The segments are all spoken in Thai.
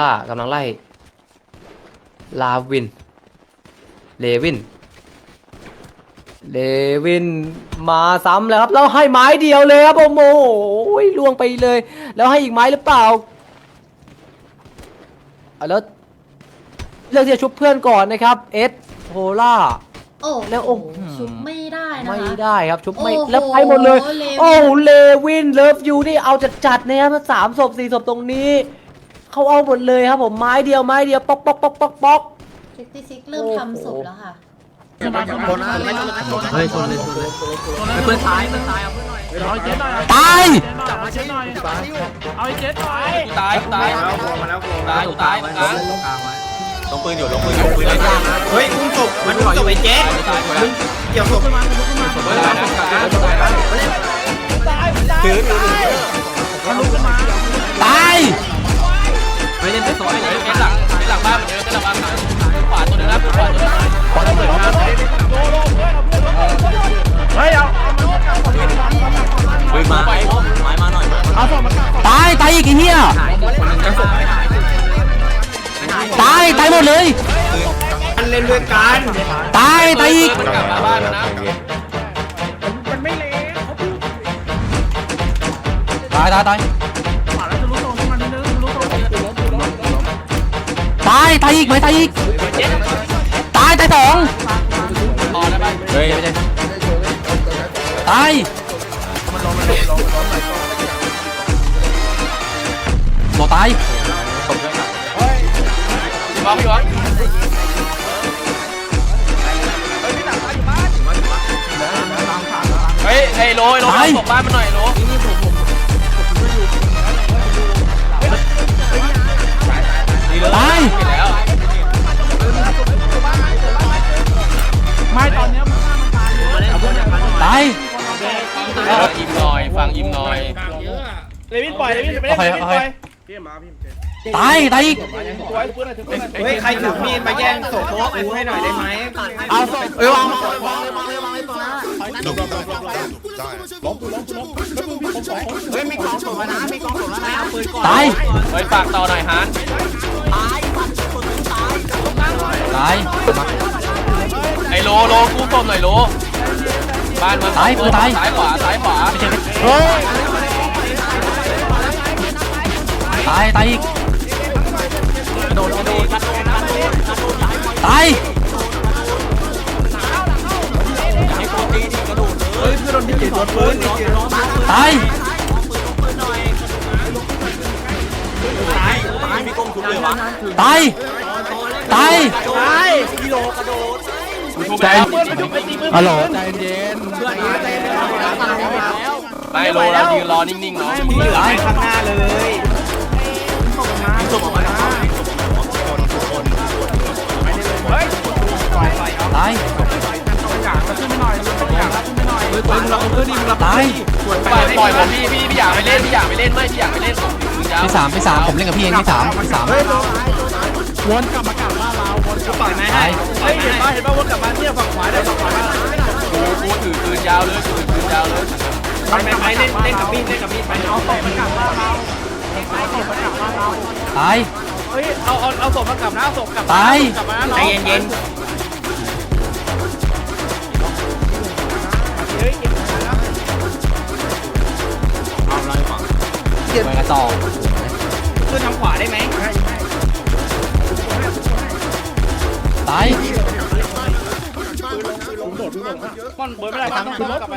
ล่ากำลังไล่ ลาวิน เลวิน เลวินมาซ้ำแล้วครับ แล้วให้ไม้เดียวเลยครับโอ้โหล่วงไปเลย แล้วให้อีกไม้หรือเปล่าอะแล้วเลือกที่จะชุบเพื่อนก่อนนะครับ เอสโฮล่า โอ้แล้วโอ้โหชุบไม่ได้นะคะ ไม่ได้ครับชุบไม่โอ้โหแล้วไปหมดเลย เลวิน โอ้เลวินเลิฟยูนี่เอาจัดจัดๆนะครับสามศพสี่ศพตรงนี้ เขาเอาหมดเลยครับผมไม้เดียวไม้เดียวป๊อกป๊อกป๊อกป๊อกป๊อกเจ็กตี้ซิกเริ่มโอ้โหทำศพแล้วค่ะ เฮ้ยชนเลยชนเลยไปเพื่อนซ้ายเพื่อนซ้ายเอาเพื่อนหน่อยเอาไอ้เจ็ดหน่อยตายจับมาเจ็ดหน่อยเอาไอ้เจ็ดหน่อยตายตายตายตายตายลงปืนอยู่ลงปืนอยู่ปืนเลยเฮ้ยอุ้มศพมันอุ้มศพไปเจ๊มึงเกี่ยวศพถือถือตายไม่เล่นไปโซ่เลย เล่นหลังเล่นหลังบ้านเยอะเล่นหลังบ้านขวาตัวนึงนะขวาตัวนึงเฮ้ยเอาปืนมาไม้มาหน่อยเอาส่งมาตายตายอีกไอ้เหี้ยตายตายหมดเลยมันเล่นด้วยกันตายตายอีกกลับมาบ้านนะมันไม่เละเขาพูดตายตายตาย ตายตายอีกไหมตายอีกตายตายสองพอได้ป่ะเฮ้ยไม่ใช่ตายโบตายบอลพี่บอลเฮ้ยไอ้โลไอ้โลตกบ้านมันหน่อยโล อิ่มหน่อย ฟังอิ่มหน่อย เลวินปล่อยเลวินไม่ได้เลวินปล่อยตายตายอีกตัวไอ้ปืนอะไรถือปืนอะไรเฮ้ยใครถือมีดมาแย่งศพกูให้หน่อยได้ไหมเอาเอ้ยวางเฮ้ยมีกองศพนะมีกองศพแล้วนะปืนก่อนตายเฮ้ยฝากต่อหน่อยฮานตายไอ้โลโลกู้ศพหน่อยโล บ้านมาซ้ายขวาซ้ายขวาเฮ้ยตายตายอีกตายเฮ้ยเพื่อนโดนที่จีโดนปืนตายพี่ก้มทุบเลยวะตายตาย ใจฮัลโหลไม่โลเรายืนรอนิ่งๆเนาะตายข้างหน้าเลยตายกางมาขึ้นไปหน่อยกางมาขึ้นไปหน่อยปืนเราเพื่อนดิมึงเราตายปล่อยปล่อยผมพี่พี่พี่อยากไปเล่นพี่อยากไปเล่นไม่พี่อยากไปเล่นยาวที่สามที่สามผมเล่นกับพี่เองที่สามที่สามวนกลับมา ปล่อยไหมตายเฮ้ยเห็นป่ะเห็นป่ะวนกลับมาเนี่ยฝั่งขวาได้ฝั่งขวาได้กูกูถือปืนยาวเลยถือปืนยาวเลยไปไหมไปเล่นเล่นกับมีดเล่นกับมีดไปเอาศพมากลับบ้านเราเอาศพมากลับบ้านเราตายเฮ้ยเอาเอาเอาศพมากลับนะเอาศพกลับตายกลับมานะใจเย็นเฮ้ยเก็บมาแล้วไปกระสอบๆขึ้นทางขวาได้ไหม ตายมันเบิร์ดไม่ได้ทำคืนรถกลับไป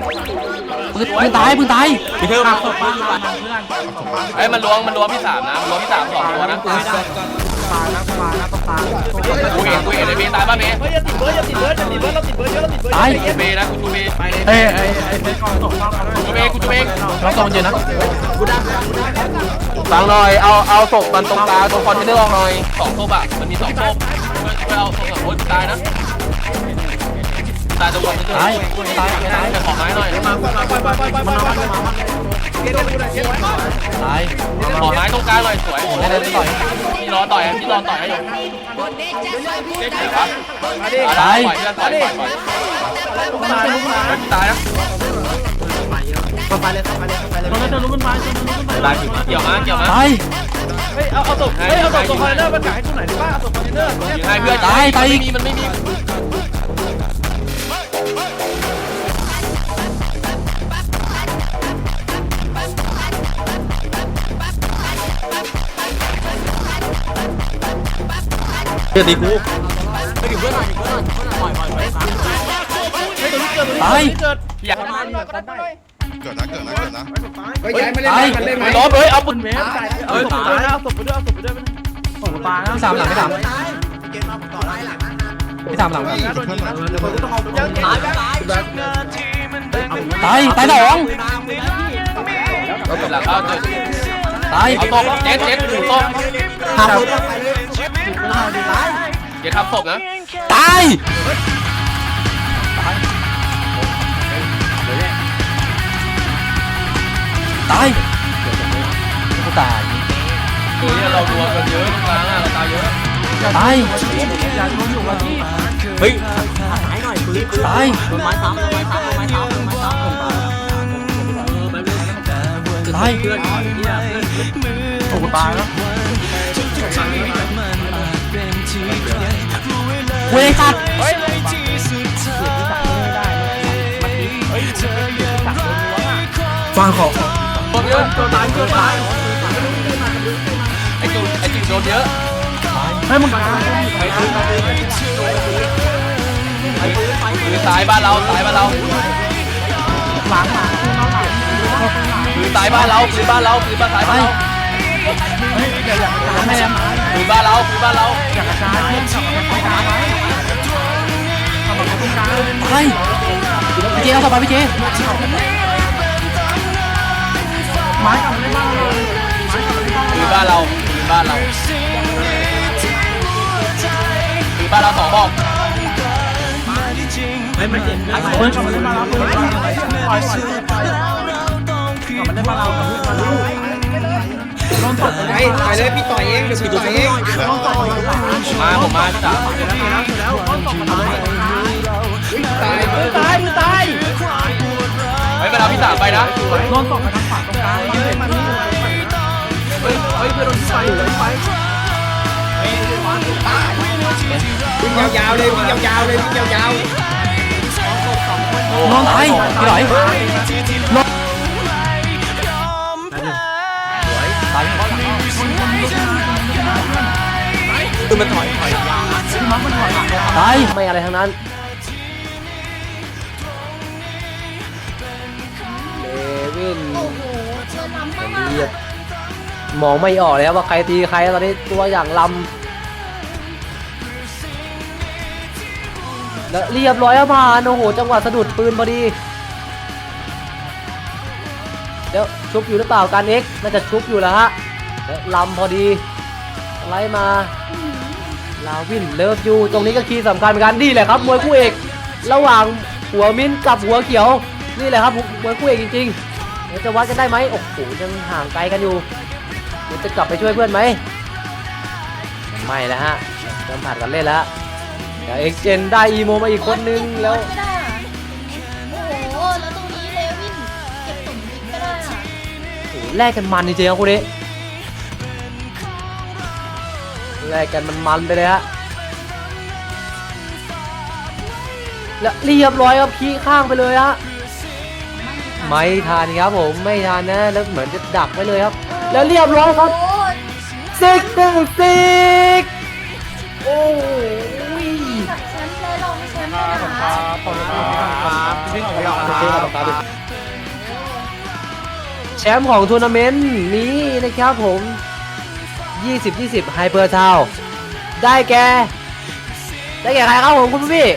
ปืนปืนตายปืนตายพี่เพิ่มศพบ้านเราเพื่อนไอ้มันล้วงมันล้วงพี่สามนะมันล้วงพี่สามสองตัวนะกูเห็นกูเห็นไอ้เบตายป่ะเบเฮ้ยอย่าติดเบิร์ดอย่าติดเบิร์ดอย่าติดเบิร์ดเราติดเบิร์ดเยอะเราติดเบิร์ดตายเยอะเบนะกูดูเบเอ้ยเอ้ยเอ้ยกองศพกองกันกูเบกูดูเบเราต้องเย็นนะฟังหน่อยเอาเอาศพมันตรงกลางตรงคอนเทนเนอร์ออกหน่อยสองศพอะมันมีสองศพ ช่วยเอาสองคนตายนะตายตรงคอนเทนเนอร์ตายตายตายจะขอไม้หน่อยไปไปไปไปไปไปตายขอไม้ตรงกลางหน่อยสวยได้ได้ได้ต่อยพี่รอต่อยพี่รอต่อยให้อยู่ครับตายปล่อยเพื่อนปล่อยปล่อยปล่อยตายลุกมาตายนะตรงนั้นจะลุกขึ้นมาจะลุกขึ้นมาเกี่ยวมาเกี่ยวมาตาย เฮ้ยเอาเอาศพเฮ้ยเอาศพตัวคอนเทนเนอร์มาจ่ายให้กูหน่อยได้ป่ะเอาศพคอนเทนเนอร์ยิงให้เพื่อนตายตายไม่มีมันไม่มีเพื่อนตีกูไปถึงเพื่อนหน่อยเพื่อนหน่อยเพื่อนหน่อยปล่อยปล่อยปล่อยเฮ้ยตัวนี้เกิดตัวนี้ตายเกิดอยากกดดันหน่อยกดดันหน่อย กิดนะเกิดนะเกิดนะเฮ้ยย้ายมาเล่นไหมมันเล่นไหมล้อมเลยเอาปืนเวฟตายเอาศพไปด้วยเอาศพไปด้วยเอาศพไปด้วยโอ้โหตายนะพี่สามหลังพี่สามเกมมาผมต่อไล่หลังพี่สามหลังโดนยิงนะโดนยิงนะเดี๋ยวกูต้องเอายังตายตายตายตายสองเอาปืนหลังเอาเจอตายเอาตบเจ็ดเจ็ดถูกตบหักเจ็ดทำศพนะตาย ตายกูตายตัวนี้เราดวงกันเยอะตรงกลางอะเราตายเยอะตายอย่าโดนอยู่กับที่เฮ้ยหายหน่อยปืนปืนตายโดนไม้ซ้ำโดนไม้ซ้ำโดนไม้ซ้ำโดนไม้ซ้ำโดนตายตายเพื่อนเพื่อนโอ้โหตายแล้วเวกัดเฮ้ยเฮ้ยจับไม่ได้มันยิงเฮ้ยจับโดนล้วงอะฟังของโด นเยอะตัวตายตัวตายไอ้จุดไอ้จุดโดนเยอะให้มึงตายคือตายบ้านเราตายบ้านเราหลังหลังคือตายบ้านเราคือบ้านเราคือบ้านตายบ้านเราเฮ้ยอย่าอย่าอย่าแม่ยังคือบ้านเราคือบ้านเราอยากระจายเพื่อนขับมาตรงกลางไหมขับมาตรงกลางตายพี่เจเอาต่อไปพี่เจ ไม้กลับมาเล่นบ้านเราเลยไม้กลับมาเล่นบ้านคือบ้านเราคือบ้านเราคือบ้านเราสองบอกเฮ้ยมันเจ็บหลังเพื่อนกลับมาเล่นบ้านเราเพื่อนกลับมาเล่นบ้านเราปล่อยปล่อยปล่อยกลับมาเล่นบ้านเรากลับมาเล่นบ้านเราโดนตบไปไปไปเลยพี่ต่อยเองเดี๋ยวพี่ต่อยเองโดนตบไปหลังมาผมมาพี่สามเดี๋ยวแล้วเดี๋ยวแล้วโดนตบมาทำไมตายมือตาย มือตายไม่เป็นไรพี่สามไปนะ โดนตบมาทางฝั่งตรงกลางเล่นมันนี่เฮ้ยเฮ้ยเพื่อนโดนที่ไปโดนที่ไปวิ่งยาวๆเลยวิ่งยาวๆเลยวิ่งยาวนอนตายพี่หน่อยนอนตายคือมันถอยถอยตายไม่อะไรทั้งนั้น เลวินโอ้โหเธอทำมากเรียบมองไม่ออกเลยครับว่าใครตีใครตอนนี้ตัวอย่างลำและเรียบร้อยครับผ่านโอ้โห จังหวะสะดุดปืนพอดีเดี๋ยวชุบอยู่หรือเปล่าการเอ็กซ์น่าจะชุบอยู่แล้วฮะแล้วลำพอดีไล่มาลาวินเลิฟยูตรงนี้ก็คีย์สำคัญเหมือนกันนี่แหละครับมวยคู่เอก ระหว่างหัวมิ้นท์กับหัวเขียว นี่แหละครับมวยคู่เอกจริง ๆ เดี๋ยวจะวัดกันได้ไหมโอ้โหยังห่างไกลกันอยู่เดี๋ยวจะกลับไปช่วยเพื่อนไหมไม่แล้วฮะเริ่มผ่านกันเล่นแล้วเดี๋ยวเอ็กเจนได้อีโมมาอีกคนนึงแล้วไม่ได้อะโอ้โหแล้วตรงนี้เลวินเก็บสมบิกก็ได้อะโอ้โหแลกกันมันจริงๆครับคู่นี้แลกกันมันมันๆไปเลยฮะแล้วเรียบร้อยครับขี้ข้างไปเลยฮะ ไม่ทันครับผมไม่ทันนะแล้วเหมือนจะดักไว้เลยครับ แล้วเรียบร้อยครับโอ้ยซิกหนึ่งซิกโอ้ยจับแชมป์เลยเราไม่แชมป์เลยนะคะขอบคุณครับพี่ขออยากแชมป์ของทัวร์นาเมนต์นี้นะครับผม 20 20ไฮเปอร์ทาวได้แก่ได้แก่ใครครับผมคุณพี่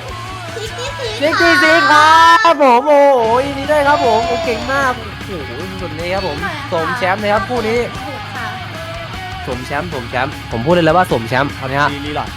ซิกตี้ซีซิกตี้ซิกครับผมโอ้โหยินดีด้วยครับผมโอ้เก่งมากโอ้โหสุดเลยครับผมสมแชมป์นะครับคู่นี้ ถูกค่ะสมแชมป์สมแชมป์ผมพูดเลยแล้วว่าสมแชมป์เอาเนี้ย รีหลอด